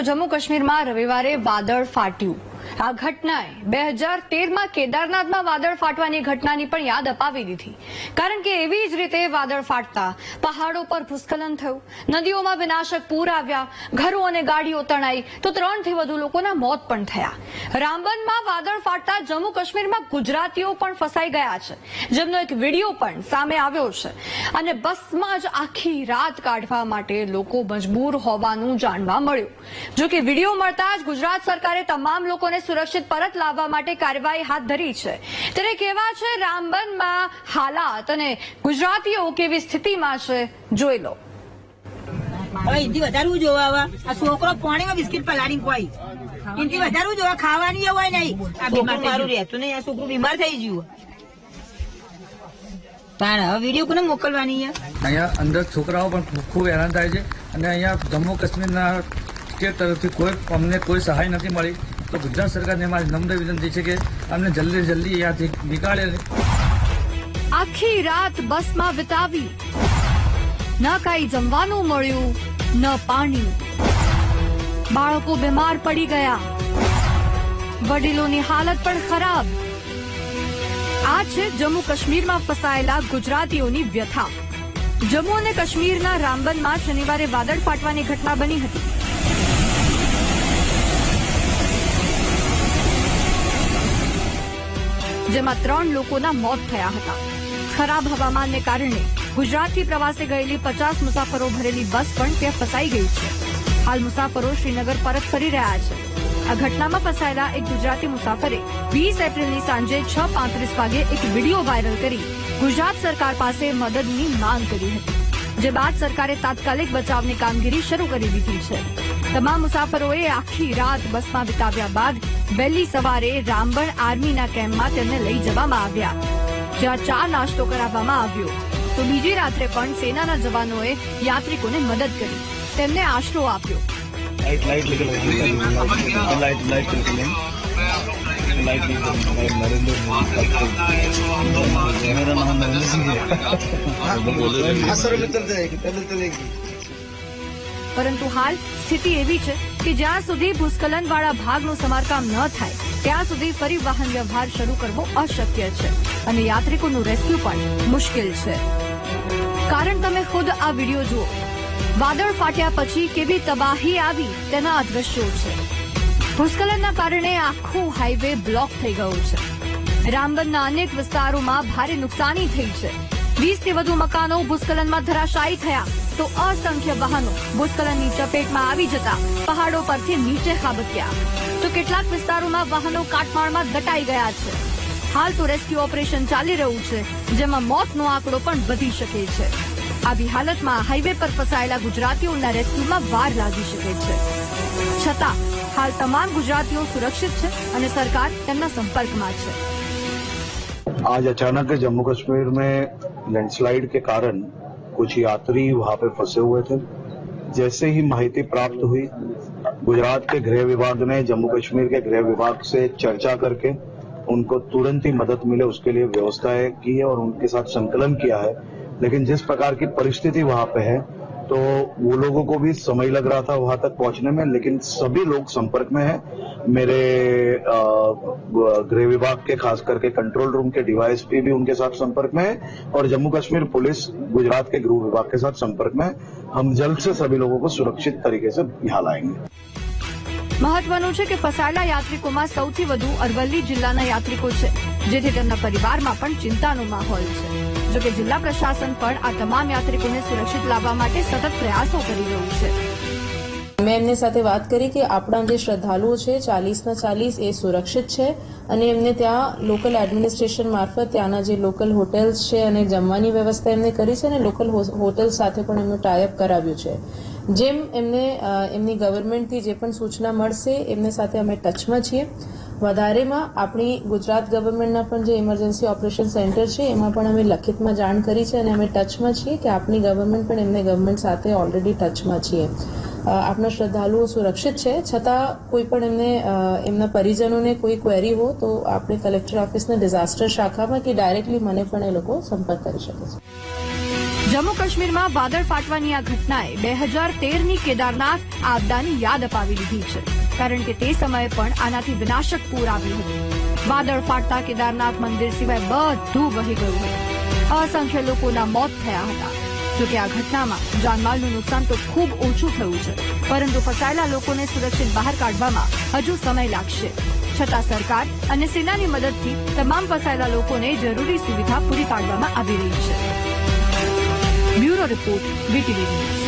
જમ્મુ કાશ્મીરમાં રવિવારે વાદળ ફાટ્યું. આ ઘટનાએ બે હજાર તેરમાં કેદારનાથમાં વાદળ ફાટવાની ઘટનાની પણ યાદ અપાવી દીધી. કારણ કે એવી જ રીતે વાદળ ફાટતા પહાડો પર ભૂસ્ખલન થયું. નદીઓમાં વિનાશક પૂર આવ્યા. ઘરો અને ગાડીઓ તણાઈ. તો ત્રણથી વધુ લોકોના મોત પણ થયા. રામબનમાં વાદળ ફાટતા જમ્મુ કાશ્મીરમાં ગુજરાતીઓ પણ ફસાઈ ગયા છે. જેમનો એક વીડિયો પણ સામે આવ્યો છે. અને બસમાં જ આખી રાત કાઢવા માટે લોકો મજબૂર હોવાનું જાણવા મળ્યું. જોકે વીડિયો મળતા જ ગુજરાત સરકારે તમામ લોકોને સુરક્ષિત પરત લાવવા માટે કાર્યવાહી હાથ ધરી છે. ત્યારે કેવા છે રામબનમાં હાલાત અને ગુજરાતીઓ કેવી સ્થિતિમાં છે જોઈ લો. એનથી જોવા આવા? આ છોકરો પાણીમાં બિસ્કિટ પલાળીને કોઈ એનથી વધારવું જોવા? ખાવાની હોય નહીં. આ બીમાર મારું રહેતું નહીં. આ છોકરું બીમાર થઈ ગયું. હવે વીડિયો કોને મોકલવાની અહીંયા? અંદર છોકરાઓ પણ ખૂબ હેરાન થાય છે. અને અહીંયા જમ્મુ કાશ્મીરના સ્ટેટ તરફથી કોઈ અમને કોઈ સહાય નથી મળી. તો ગુજરાત સરકારને મારી નમ્ર વિનંતી છે કે અમને જલ્દી જલ્દી અહીંયાથી નીકાળે. આખી રાત બસમાં વિતાવી. ન કાંઈ જમવાનું મળ્યું, ન પાણી. બાળકો બીમાર પડી ગયા. વડીલોની હાલત પણ ખરાબ. આ છે જમ્મુ કાશ્મીરમાં ફસાયેલા ગુજરાતીઓની વ્યથા. જમ્મુ અને કાશ્મીરના રામબનમાં શનિવારે વાદળ ફાટવાની ઘટના બની હતી. જેમાં ત્રણ લોકોના મોત થયા હતા. ખરાબ હવામાનને કારણે ગુજરાતથી પ્રવાસે ગયેલી પચાસ મુસાફરો ભરેલી બસ પણ ત્યાં ફસાઈ ગઈ છે. હાલ મુસાફરો શ્રીનગર પરત ફરી રહ્યા છે. આ ઘટનામાં ફસાયેલા એક ગુજરાતી મુસાફરે વીસ એપ્રિલની સાંજે છ પાંત્રીસ વાગે એક વીડિયો વાયરલ કરી ગુજરાત સરકાર પાસે મદદની માંગ કરી હતી, જે બાદ સરકારે તાત્કાલિક બચાવની કામગીરી શરૂ કરી દીધી છે. તમામ મુસાફરોએ આખી રાત બસમાં વિતાવ્યા બાદ વહેલી સવારે રામબણ આર્મીના કેમ્પમાં તેમને લઈ જવામાં આવ્યા. જ્યાં ચા નાસ્તો કરાવવામાં આવ્યો. તો બીજી રાત્રે પણ સેનાના જવાનોએ યાત્રિકોને મદદ કરી. તેમને આશરો આપ્યો. Light light light light light પરંતુ હાલ સ્થિતિ એવી છે કે જ્યાં સુધી ભૂસ્ખલનવાળા ભાગનું સમારકામ ન થાય, ત્યાં સુધી ફરી વાહન વ્યવહાર શરૂ કરવો અશક્ય છે અને યાત્રિકોનું રેસ્ક્યુ પણ મુશ્કેલ છે. કારણ તમે ખુદ આ વીડિયો જુઓ. વાદળ ફાટ્યા પછી કેવી તબાહી આવી તેના આ છે. ભૂસ્ખલનના કારણે આખું હાઈવે બ્લોક થઈ ગયું છે. રામબનના અનેક વિસ્તારોમાં ભારે નુકસાની થઈ છે. વીસથી વધુ મકાનો ભૂસ્ખલનમાં ધરાશાયી થયા. તો અસંખ્ય વાહનો ભૂસ્ખલનની ચપેટમાં આવી જતા પહાડો પરથી નીચે ખાબક્યા તો કેટલાક વિસ્તારોમાં વાહનો કાટમાળમાં દટાઈ ગયા છે હાલ તો રેસ્ક્યુ ઓપરેશન ચાલી રહ્યું છે જેમાં મોતનો આંકડો પણ વધી શકે છે આવી હાલતમાં હાઈવે પર ફસાયેલા ગુજરાતીઓના રેસ્ક્યુમાં વાર લાગી શકે છે છતાં હાલ તમામ ગુજરાતીઓ સુરક્ષિત છે અને સરકાર તેમના સંપર્કમાં છે आज अचानक जम्मू कश्मीर में लैंडस्लाइड के कारण कुछ यात्री वहाँ पे फंसे हुए थे। जैसे ही माहिती प्राप्त हुई, गुजरात के गृह विभाग ने, जम्मू कश्मीर के गृह विभाग से चर्चा करके उनको तुरंत ही मदद मिले, उसके लिए व्यवस्थाएँ की है और उनके साथ संकलन किया है। लेकिन जिस प्रकार की परिस्थिति वहाँ पे है तो वो लोगों को भी समय लग रहा था वहां तक पहुंचने में लेकिन सभी लोग संपर्क में हैं मेरे अ, गृह विभाग के खास करके कंट्रोल रूम के डीवाईएसपी भी उनके साथ संपर्क में है और जम्मू कश्मीर पुलिस गुजरात के गृह विभाग के साथ संपर्क में है हम जल्द से सभी लोगों को सुरक्षित तरीके से यहाँ लाएंगे મહત્વનું છે કે ફસાયેલા યાત્રિકોમાં સૌથી વધુ અરવલ્લી જિલ્લાના યાત્રિકો છે જેથી તેમના પરિવારમાં પણ ચિંતાનો માહોલ છે જોકે જિલ્લા પ્રશાસન પણ આ તમામ યાત્રિકોને સુરક્ષિત લાવવા માટે સતત પ્રયાસો કરી રહ્યું છે. મેં એમની સાથે વાત કરી કે આપણા જે શ્રદ્ધાળુઓ છે ચાલીસના ચાલીસ એ સુરક્ષિત છે અને એમને ત્યાં લોકલ એડમિનિસ્ટ્રેશન મારફત ત્યાંના જે લોકલ હોટેલ્સ છે અને જમવાની વ્યવસ્થા એમને કરી છે અને લોકલ હોટેલ સાથે પણ એમનું ટાઈઅપ કરાવ્યું છે. જેમ એમને એમની ગવર્મેન્ટથી જે પણ સૂચના મળશે એમને સાથે અમે ટચમાં છીએ. વધારેમાં આપણી ગુજરાત ગવર્મેન્ટના પણ જે ઇમરજન્સી ઓપરેશન સેન્ટર છે, એમાં પણ અમે લખિતમાં જાણ કરી છે અને અમે ટચમાં છીએ કે આપણી ગવર્મેન્ટ પણ એમને ગવર્મેન્ટ સાથે ઓલરેડી ટચમાં છીએ. આપણા શ્રદ્ધાળુઓ સુરક્ષિત છે. છતાં કોઈ પણ એમને એમના પરિજનોને કોઈ ક્વેરી હો તો આપણે કલેક્ટર ઓફિસના ડિઝાસ્ટર શાખામાં કે ડાયરેક્ટલી મને પણ એ લોકો સંપર્ક કરી શકે છે. જમ્મુ કાશ્મીરમાં વાદળ ફાટવાની આ ઘટનાએ બે હજાર તેરની કેદારનાથ આપદાની યાદ અપાવી લીધી છે, કારણ કે તે સમયે પણ આનાથી વિનાશક પૂર આવ્યું હતું. વાદળ ફાટતા કેદારનાથ મંદિર સિવાય બધું વહી ગયું હતું. અસંખ્ય લોકોના મોત થયા હતા. જોકે આ ઘટનામાં જાનમાલનું નુકસાન તો ખૂબ ઓછું થયું છે, પરંતુ ફસાયેલા લોકોને સુરક્ષિત બહાર કાઢવામાં હજુ સમય લાગશે. છતાં સરકાર અને સેનાની મદદથી તમામ ફસાયેલા લોકોને જરૂરી સુવિધા પૂરી પાડવામાં આવી રહી છે. Bureau report BTV news